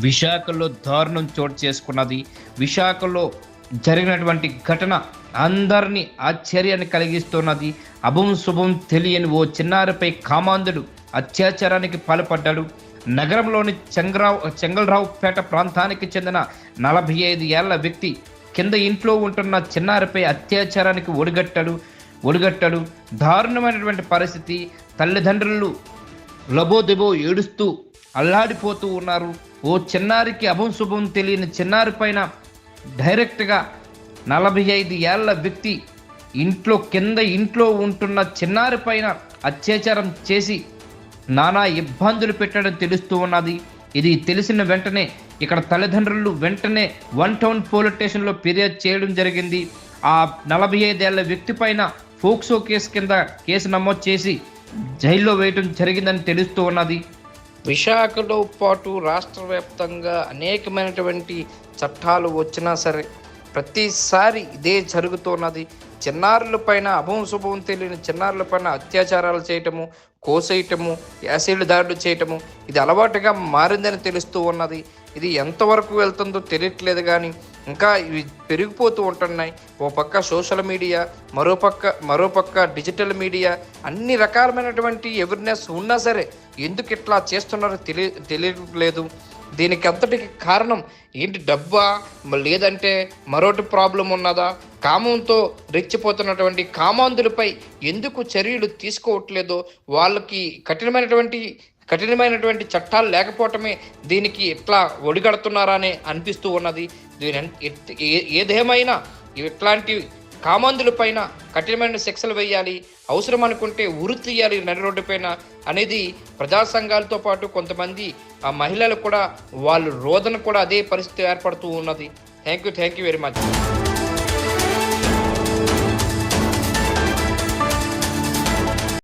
విశాఖలో దారుణం చోటు చేసుకున్నది. విశాఖలో జరిగినటువంటి ఘటన అందరినీ ఆశ్చర్యాన్ని కలిగిస్తున్నది. అభం శుభం తెలియని ఓ చిన్నారిపై కామాంధుడు అత్యాచారానికి పాల్పడ్డాడు. నగరంలోని చెంగరావు చెంగల్రావుపేట ప్రాంతానికి చెందిన నలభై ఐదు ఏళ్ళ వ్యక్తి కింద ఇంట్లో ఉంటున్న చిన్నారిపై అత్యాచారానికి ఒడిగట్టాడు ఒడిగట్టాడు. దారుణమైనటువంటి పరిస్థితి. తల్లిదండ్రులు లబోదిబో ఏడుస్తూ అల్లాడిపోతూ ఉన్నారు. ఓ చిన్నారికి అభం శుభం తెలియని చిన్నారి పైన డైరెక్ట్గా నలభై ఐదు ఏళ్ళ వ్యక్తి ఇంట్లో కింద ఇంట్లో ఉంటున్న చిన్నారి పైన అత్యాచారం చేసి నానా ఇబ్బందులు పెట్టడం తెలుస్తూ ఉన్నది. ఇది తెలిసిన వెంటనే ఇక్కడ తల్లిదండ్రులు వెంటనే వన్ టౌన్ పోలీస్ స్టేషన్లో ఫిర్యాదు చేయడం జరిగింది. ఆ నలభై ఐదేళ్ళ వ్యక్తి పైన ఫోక్సో కేసు కింద కేసు నమోదు చేసి జైల్లో వేయడం జరిగిందని తెలుస్తూ ఉన్నది. విశాఖలో పాటు రాష్ట్ర వ్యాప్తంగా అనేకమైనటువంటి చట్టాలు వచ్చినా సరే ప్రతిసారి ఇదే జరుగుతున్నది. చిన్నారుల పైన అభం శుభం తెలియని చిన్నారుల పైన అత్యాచారాలు చేయటము కోసేయటము యాసిడ్ దాడులు చేయటము ఇది అలవాటుగా మారిందని తెలుస్తూ ఉన్నది. ఇది ఎంతవరకు వెళ్తుందో తెలియట్లేదు కానీ ఇంకా ఇవి పెరిగిపోతూ ఉంటున్నాయి. ఓ పక్క సోషల్ మీడియా మరో పక్క మరో పక్క డిజిటల్ మీడియా అన్ని రకాలమైనటువంటి అవేర్నెస్ ఉన్నా సరే ఎందుకు ఇట్లా చేస్తున్నారో తెలియ తెలియట్లేదు. దీనికి అంతటికి కారణం ఏంటి డబ్బా? లేదంటే మరోటి ప్రాబ్లం ఉన్నదా? కామంతో రెచ్చిపోతున్నటువంటి కామాంధులపై ఎందుకు చర్యలు తీసుకోవట్లేదో? వాళ్ళకి కఠినమైనటువంటి కఠినమైనటువంటి చట్టాలు లేకపోవటమే దీనికి ఎట్లా ఒడిగడుతున్నారనే అనిపిస్తూ ఉన్నది. దీని ఏదేమైనా ఇట్లాంటి కామాంధుల పైన కఠినమైన శిక్షలు వేయాలి అవసరం అనుకుంటే ఉరి తీయాలి నడి రోడ్డు పైన అనేది ప్రజా సంఘాలతో పాటు కొంతమంది ఆ మహిళలు కూడా వాళ్ళు రోదన కూడా అదే పరిస్థితి ఏర్పడుతూ ఉన్నది. Thank you thank you very much.